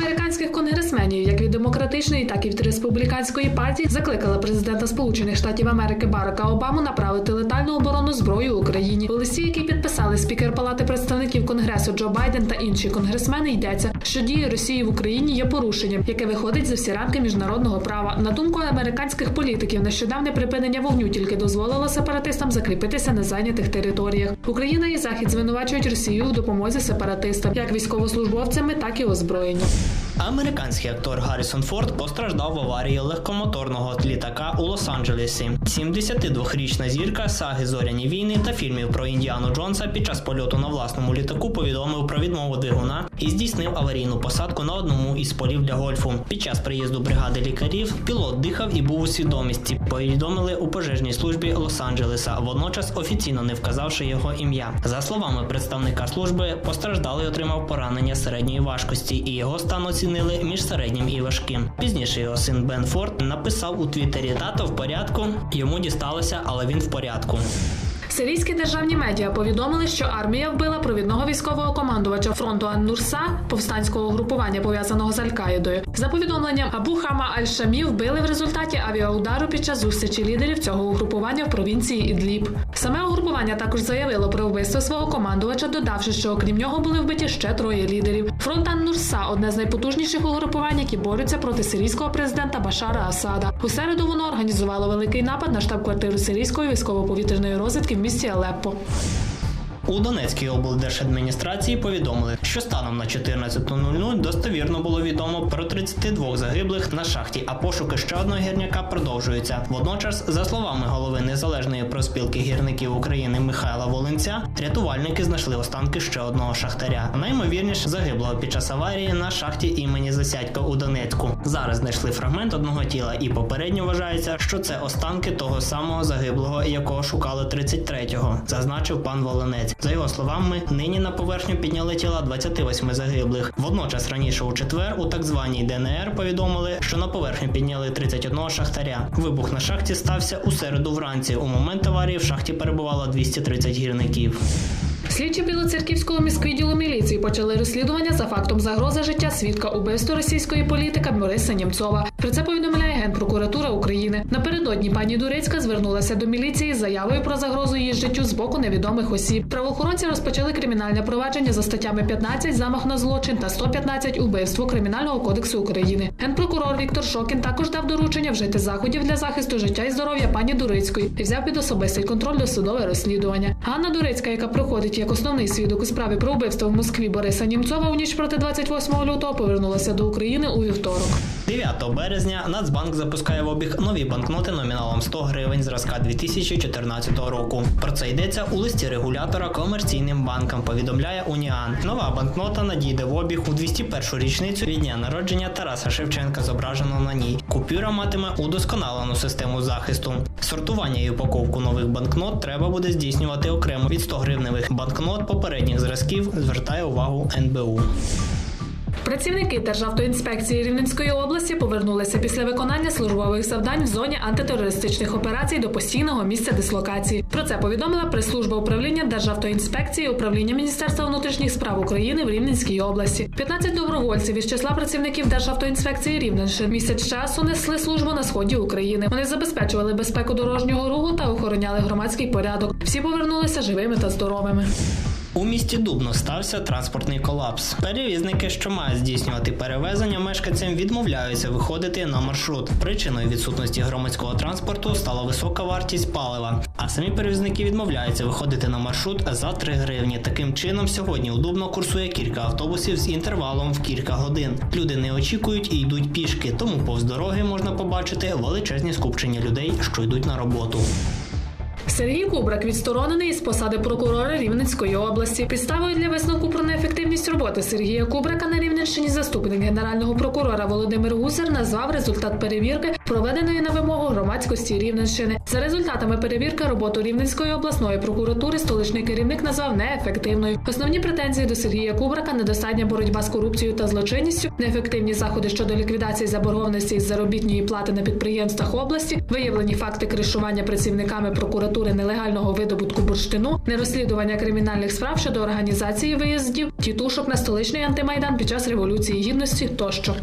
американських конгресменів, як від демократичної, так і від республіканської партії, закликала президента Сполучених Штатів Америки Барака Обаму направити летальну оборонну зброю Україні. У листі, який підписали спікер Палати представників Конгресу Джо Байден та інші конгресмени, йдеться, що дії Росії в Україні є порушенням, яке виходить за всі рамки міжнародного права. На думку американських політиків, нещодавне припинення вогню тільки дозволило сепаратистам закріпитися на зайнятих територіях. Україна і Захід звинувачують Росію у допомозі сепаратистам, як військовослужбовцями, так і озброєнню. Американський актор Гаррісон Форд постраждав в аварії легкомоторного літака у Лос-Анджелесі. 72-річна зірка саги Зоряні війни та фільмів про Індіану Джонса під час польоту на власному літаку повідомив про відмову двигуна і здійснив аварійну посадку на одному із полів для гольфу. Під час приїзду бригади лікарів пілот дихав і був у свідомості. Повідомили у пожежній службі Лос-Анджелеса, водночас офіційно не вказавши його ім'я. За словами представника служби, постраждалий отримав поранення середньої важкості, і його стан оцінили між середнім і важким. Пізніше його син Бен Форд написав у Твіттері тато в порядку. Йому дісталося, але він в порядку. Сирійські державні медіа повідомили, що армія вбила провідного військового командувача фронту Ан-Нурса, повстанського групування, пов'язаного з Аль-Каїдою. За повідомленням Абу Хама Аль-Шамі вбили в результаті авіаудару під час зустрічі лідерів цього угрупування в провінції Ідліб. Саме угрупування також заявило про вбивство свого командувача, додавши, що окрім нього були вбиті ще троє лідерів. Фронт Ан-Нурса – одне з найпотужніших угрупувань, які борються проти сирійського президента Башара Асада. У середу воно організувало великий напад на штаб-квартиру сирійської військово-повітряної розвідки в місті Алеппо. У Донецькій облдержадміністрації повідомили, що станом на 14.00 достовірно було відомо про 32 загиблих на шахті, а пошуки ще одного гірняка продовжуються. Водночас, за словами голови незалежної проспілки гірників України Михайла Волинця, рятувальники знайшли останки ще одного шахтаря. Наймовірніше загиблого під час аварії на шахті імені Засядька у Донецьку. Зараз знайшли фрагмент одного тіла, і попередньо вважається, що це останки того самого загиблого, якого шукали 33-го, зазначив пан Волинець. За його словами, нині на поверхню підняли тіла 28 загиблих. Водночас раніше у четвер у так званій ДНР повідомили, що на поверхню підняли 31 шахтаря. Вибух на шахті стався у середу вранці. У момент аварії в шахті перебувало 230 гірників. Слідчі Білоцерківського міськвідділу міліції почали розслідування за фактом загрози життя свідка убивства російської політика Бориса Німцова. Про це повідомляє Генпрокуратура України. Напередодні пані Дурецька звернулася до міліції з заявою про загрозу її життю з боку невідомих осіб. Правоохоронці розпочали кримінальне провадження за статтями 15 замах на злочин та 115 убивство Кримінального кодексу України. Генпрокурор Віктор Шокін також дав доручення вжити заходів для захисту життя і здоров'я пані Дурицької і взяв під особистий контроль досудове розслідування. Ганна Дурицька, яка проходить як основний свідок у справі про вбивство в Москві Бориса Німцова у ніч проти 28 лютого повернулася до України у вівторок. 9 березня Нацбанк запускає в обіг нові банкноти номіналом 100 гривень зразка 2014 року. Про це йдеться у листі регулятора комерційним банкам. Повідомляє Уніан. Нова банкнота надійде в обіг у 201 річницю від дня народження Тараса Шевченка, зображено на ній. Купюра матиме удосконалену систему захисту. Сортування і упаковку нових банкнот треба буде здійснювати окремо від 100 гривневих банкнот попередніх зразків. Звертає увагу НБУ. Працівники Державтоінспекції Рівненської області повернулися після виконання службових завдань в зоні антитерористичних операцій до постійного місця дислокації. Про це повідомила прес-служба управління Державтоінспекції управління Міністерства внутрішніх справ України в Рівненській області. 15 добровольців із числа працівників Державтоінспекції Рівненщини місяць часу несли службу на сході України. Вони забезпечували безпеку дорожнього руху та охороняли громадський порядок. Всі повернулися живими та здоровими. У місті Дубно стався транспортний колапс. Перевізники, що мають здійснювати перевезення мешканцям, відмовляються виходити на маршрут. Причиною відсутності громадського транспорту стала висока вартість палива. А самі перевізники відмовляються виходити на маршрут за 3 гривні. Таким чином, сьогодні у Дубно курсує кілька автобусів з інтервалом в кілька годин. Люди не очікують і йдуть пішки, тому повз дороги можна побачити величезні скупчення людей, що йдуть на роботу. Сергій Кубрак відсторонений із посади прокурора Рівненської області. Підставою для висновку про неефективність роботи Сергія Кубрака на Рівненщині заступник генерального прокурора Володимир Гусар назвав результат перевірки проведеної на вимогу громадськості Рівненщини. За результатами перевірки роботу Рівненської обласної прокуратури столичний керівник назвав неефективною. Основні претензії до Сергія Кубрака недостатня боротьба з корупцією та злочинністю, неефективні заходи щодо ліквідації заборгованості із заробітної плати на підприємствах області, виявлені факти кришування працівниками прокуратури нелегального видобутку бурштину, нерозслідування кримінальних справ щодо організації виїздів, тітушок на столичний антимайдан під час революції гідності тощо.